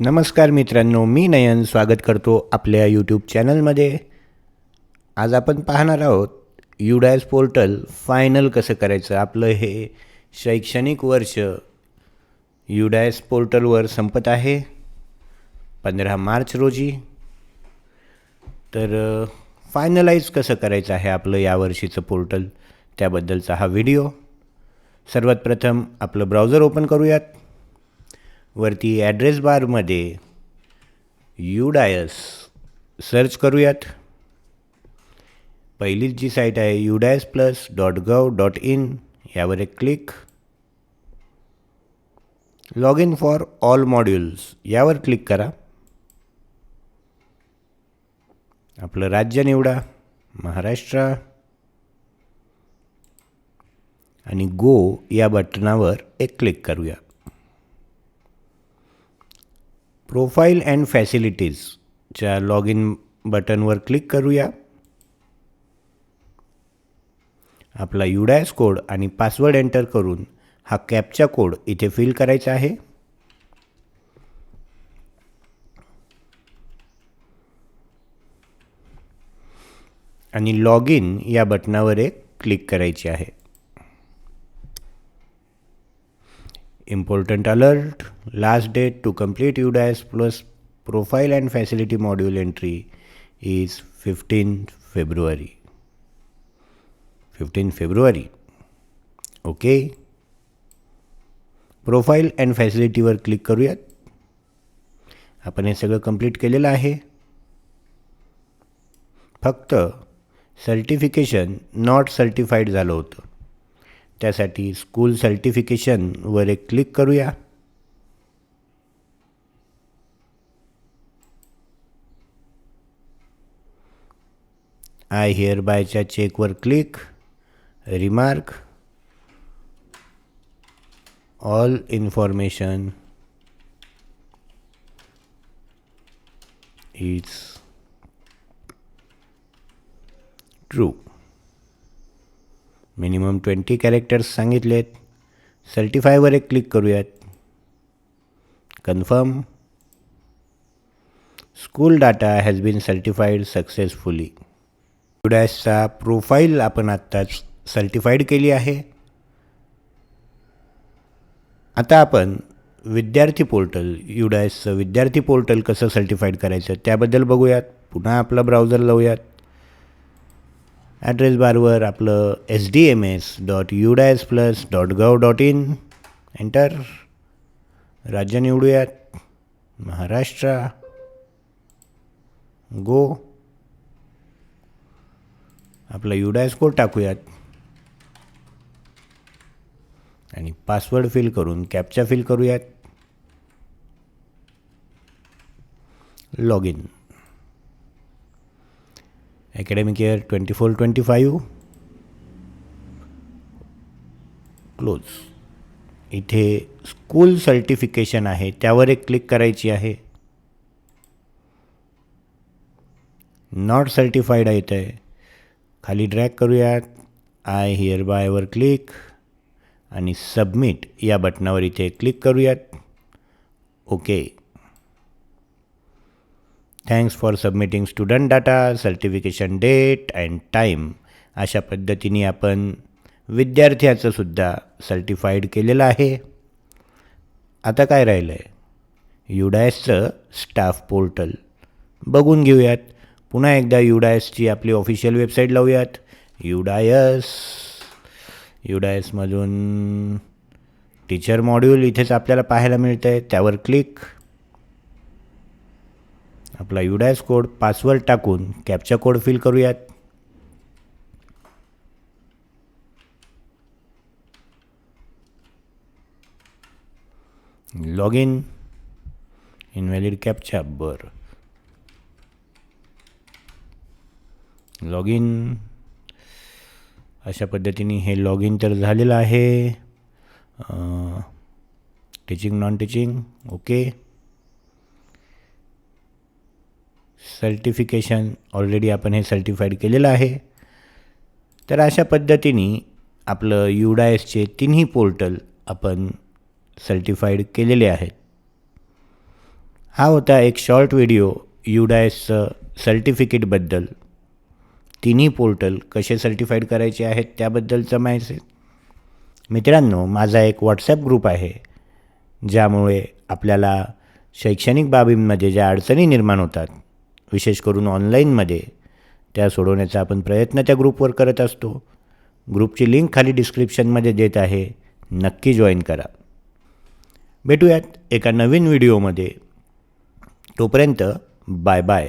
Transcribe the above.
नमस्कार मित्रांनो मी नयन स्वागत करतो आपल्या यूट्यूब चॅनलमध्ये आज आपण पाहणार आहोत युडायस पोर्टल फायनल कसं करायचं आपलं हे शैक्षणिक वर्ष युडायस पोर्टलवर संपत आहे पंधरा मार्च रोजी. तर फायनलाईज कसं करायचं आहे आपलं यावर्षीचं पोर्टल त्याबद्दलचा हा व्हिडिओ सर्वात प्रथम आपलं ब्राउझर ओपन करूयात. वरती ॲड्रेस बारमध्ये युडायस सर्च करूयात. पहिलीच जी साईट आहे UDISE plus dot gov dot in यावर एक click log in for all modules यावर क्लिक करा. आपलं राज्य निवडा महाराष्ट्र. आणि गो या बटनावर एक क्लिक करूया प्रोफाईल अँड फॅसिलिटीजच्या लॉग इन बटनवर क्लिक करूया. आपला युडायस कोड आणि पासवर्ड एंटर करून हा कॅपचा कोड इथे फिल करायचा आहे. आणि लॉग इन या बटनावर एक क्लिक करायची आहे. Important alert last date to complete UDAS plus profile and facility module entry is 15 February 15 February okay profile and फॅसिलिटीवर click करूयात आपण हे सगळं कंप्लीट केलेलं आहे फक्त सर्टिफिकेशन नॉट सर्टिफाईड झालं होतं त्यासाठी स्कूल सर्टिफिकेशनवर एक क्लिक करूया. आय हिअर बायच्या चेकवर click remark all information is true minimum twenty characters सांगितलेत. सर्टिफायवर एक क्लिक करूयात. Confirm. School data has been certified successfully युडॅसचा profile आपण आत्ताच सर्टिफाईड केली आहे. आता आपण विद्यार्थी पोर्टल युडॅसचं विद्यार्थी पोर्टल कसं सर्टिफाईड करायचं त्याबद्दल बघूयात. पुन्हा आपला ब्राउझर लावूयात. ॲड्रेस बारवर आपलं S D M S dot UDISE plus dot gov dot in enter राज्य निवडूयात. महाराष्ट्र. गो आपला युडायस कोड टाकूयात. आणि पासवर्ड फिल करून कॅपचा फिल करूयात. Log in academic year 24-25 close इथे स्कूल सर्टिफिकेशन आहे त्यावर एक क्लिक करायची आहे. नॉट सर्टिफाईड येत आहे खाली ड्रॅग करूयात. आय हिअर बायवर क्लिक आणि सबमिट या बटनावर इथे क्लिक करूयात. Okay thanks for submitting student data certification date and time अशा पद्धतीने आपण विद्यार्थ्याचं सुद्धा सर्टिफाईड केलेलं आहे. आता काय राहिलं आहे युडायसचं स्टाफ पोर्टल बघून घेऊयात. पुन्हा एकदा युडायसची आपली ऑफिशियल वेबसाईट लावूयात. युडायस. युडायसमधून टीचर मॉड्यूल इथेच आपल्याला पाहायला मिळतं आहे त्यावर क्लिक आपला युडायस कोड पासवर्ड टाकून कॅपचा कोड फिल करूयात. लॉग इन इनव्हॅलिड कॅपचा बरं. लॉग इन अशा पद्धतीने हे लॉग इन तर झालेलं आहे. Teaching non teaching okay certification already आपण हे सर्टिफाईड केलेलं आहे. तर अशा पद्धतीने आपलं युडायसचे तिन्ही पोर्टल आपण सर्टिफाईड केलेले आहेत. हा होता एक शॉर्ट व्हिडिओ युडायसचं सर्टिफिकेटबद्दल तिन्ही पोर्टल कसे सर्टिफाईड करायचे आहेत त्याबद्दलचं माहिती मित्रांनो माझा एक व्हॉट्सॲप ग्रुप आहे ज्यामुळे आपल्याला शैक्षणिक बाबींमध्ये ज्या अडचणी निर्माण होतात विशेष करून ऑनलाईनमध्ये. त्या सोडवण्याचा आपण प्रयत्न त्या ग्रुपवर करत असतो. ग्रुपची लिंक खाली डिस्क्रिप्शनमध्ये देत आहे. नक्की जॉईन करा. भेटूयात एका नवीन व्हिडिओमध्ये. तोपर्यंत बाय बाय.